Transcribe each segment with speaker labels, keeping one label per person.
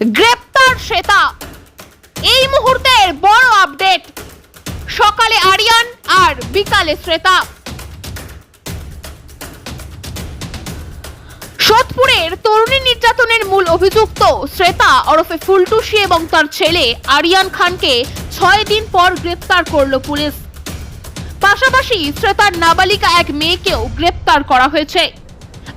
Speaker 1: গ্রেপ্তার শ্বেতা। এই মুহূর্তের বড় আপডেট সকালে আরিয়ান আর বিকালে শ্বেতা। সোদপুরের তরুণী নির্যাতনের মূল অভিযুক্ত শ্রেতা ওরফে ফুলটুসি এবং তার ছেলে আরিয়ান খানকে ছয় দিন পর গ্রেপ্তার করল পুলিশ। পাশাপাশি শ্রেতার নাবালিকা এক মেয়েকেও গ্রেপ্তার করা হয়েছে।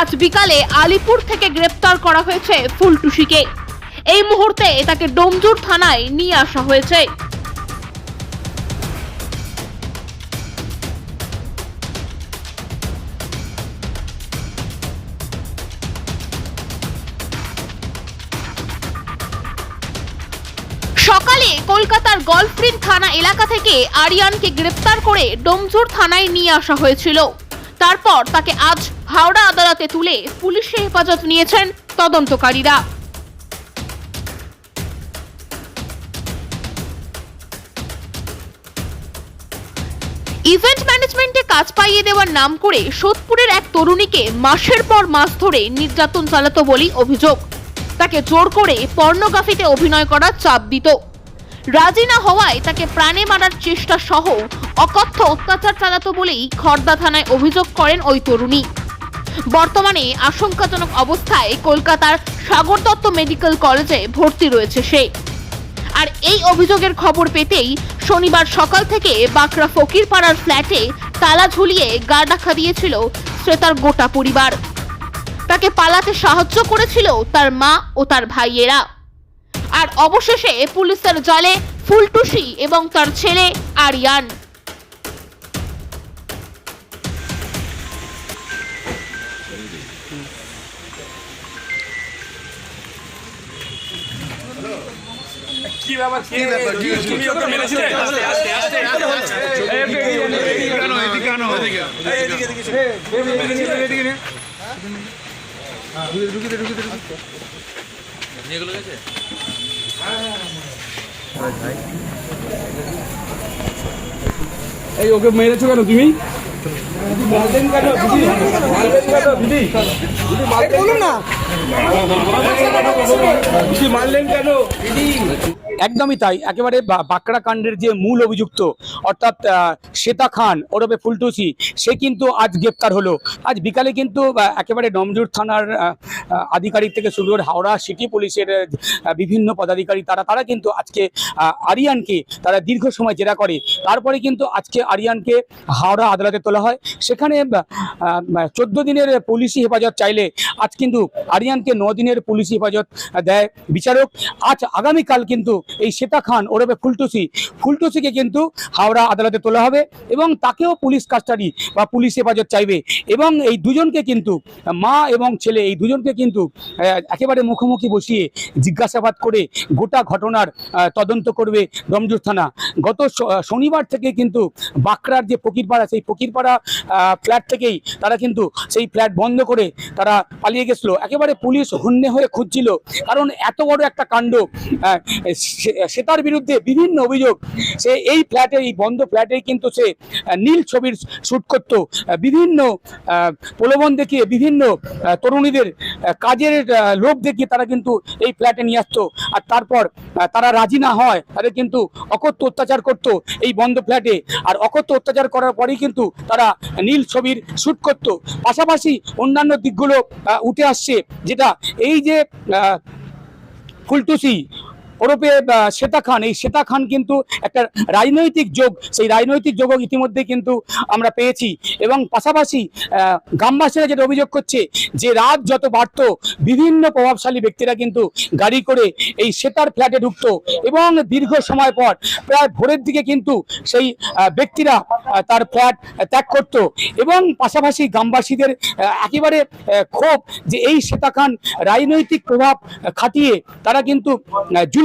Speaker 1: আজ বিকালে আলিপুর থেকে গ্রেপ্তার করা হয়েছে ফুলটুসিকে। এই মুহূর্তে তাকে ডোমজুর থানায় নিয়ে আসা হয়েছে। সকালে কলকাতার গলফ্রিন থানা এলাকা থেকে আরিয়ানকে গ্রেপ্তার করে ডোমজুর থানায় নিয়ে আসা হয়েছিল। তারপর তাকে আজ হাওড়া আদালতে তুলে পুলিশের হেফাজত নিয়েছেন তদন্তকারীরা। ইভেন্ট ম্যানেজমেন্টে কাজ পাইয়ে দেওয়ার নাম করে সোদপুরের এক তরুণীকে মাসের পর মাস ধরে নির্যাতন চালাতো বলেই অভিযোগ। তাকে জোর করে পর্নোগ্রাফিতে অভিনয় করার চাপ দিত। রাজি না হওয়ায় তাকে প্রাণে মারার চেষ্টা সহ অকথ্য অত্যাচার চালাতো বলেই খর্দা থানায় অভিযোগ করেন ওই তরুণী। বর্তমানে আশঙ্কাজনক অবস্থায় কলকাতার সাগর দত্ত মেডিকেল কলেজে ভর্তি রয়েছে সে। আর এই অভিযোগের খবর পেতেই শনিবার সকাল থেকে বাঁকড়া ফকিরপাড়ার ফ্ল্যাটে তালা ঝুলিয়ে গা ডাকা দিয়েছিল শ্রেতার গোটা পরিবার। তাকে পালাতে সাহায্য করেছিল তার মা ও তার ভাইয়েরা। আর অবশেষে পুলিশের জালে ফুলটুসি এবং তার ছেলে আরিয়ান।
Speaker 2: কি ব্যাপার কি ব্যাপার তুমি ওকে মেরেছিলে আস্তে আস্তে আস্তে এদিকে আনো এদিকে আনো এদিকে এদিকে এদিকে এদিকে নে এই ওকে মেরেছো কেন তুমি মারলেন কেন দিদি মারলেন কেন দিদি না দিদি
Speaker 3: একদমই তাই। একেবারে বাঁকড়া কাণ্ডের যে মূল অভিযুক্ত, অর্থাৎ শ্বেতা খান, ওরফে ফুলটুসি, সে কিন্তু আজ গ্রেপ্তার হলো। আজ বিকালে কিন্তু একেবারে ডমজুর থানার আধিকারিক থেকে শুরু করে হাওড়া সিটি পুলিশের বিভিন্ন পদাধিকারী, তারা তারা কিন্তু আজকে আরিয়ানকে তারা দীর্ঘ সময় জেরা করে। তারপরে কিন্তু আজকে আরিয়ানকে হাওড়া আদালতে তোলা হয়। সেখানে চোদ্দ দিনের পুলিশি হেফাজত চাইলে আজ কিন্তু আরিয়ানকে ন দিনের পুলিশি হেফাজত দেয় বিচারক। আজ আগামীকাল কিন্তু এই শ্বেতা খান ওরফে ফুলটুসি। ফুলটুসিকে কিন্তু হাওড়া আদালতে তোলা হবে এবং তাকেও পুলিশ কাস্টাডি বা পুলিশ হেফাজত চাইবে। এবং এই দুজনকে কিন্তু, মা এবং ছেলে, এই দুজনকে কিন্তু একেবারে মুখোমুখি বসিয়ে জিজ্ঞাসাবাদ করে গোটা ঘটনার তদন্ত করবে রমজুর থানা। গত শনিবার থেকে কিন্তু বাঁকড়ার যে ফকিরপাড়া, সেই ফকিরপাড়া ফ্ল্যাট থেকেই তারা কিন্তু সেই ফ্ল্যাট বন্ধ করে তারা পালিয়ে গেছিল। একেবারে পুলিশ হন্যে হয়ে খুঁজছিল। কারণ এত বড় একটা কাণ্ড সে- তার বিরুদ্ধে বিভিন্ন অভিযোগ। সে এই ফ্ল্যাটে এই বন্ধ ফ্ল্যাটে কিন্তু সে নীল ছবির শ্যুট করত। বিভিন্ন প্রলোভন দেখিয়ে বিভিন্ন তরুণীদের কাজের লোভ দেখিয়ে তারা কিন্তু এই ফ্ল্যাটে নিয়ে আসতো। আর তারপর তারা রাজি না হয়, তাদের কিন্তু অকথ্য অত্যাচার করত এই বন্ধ ফ্ল্যাটে। আর অকথ্য অত্যাচার করার পরেই কিন্তু তারা নীল ছবির শ্যুট করত। পাশাপাশি অন্যান্য দিকগুলো উঠে আসছে, যেটা এই যে ফুলটুসি আহ, শ্বেতা খান। এই শ্বেতা খান কিন্তু একটা রাজনৈতিক যোগ। সেই রাজনৈতিক যোগ ইতিমধ্যে কিন্তু আমরা পেয়েছি। এবং পাশাপাশি গ্রামবাসীরা যেটা অভিযোগ করছে যে রাত যত বাড়তো বিভিন্ন প্রভাবশালী ব্যক্তিরা কিন্তু গাড়ি করে এই শ্বেতার ফ্ল্যাটে ঢুকতো। এবং দীর্ঘ সময় পর প্রায় ভোরের দিকে কিন্তু সেই ব্যক্তিরা তার ফ্ল্যাট ত্যাগ করত। এবং পাশাপাশি গ্রামবাসীদের একেবারে ক্ষোভ যে এই শ্বেতা খান রাজনৈতিক প্রভাব খাটিয়ে তারা কিন্তু আহ,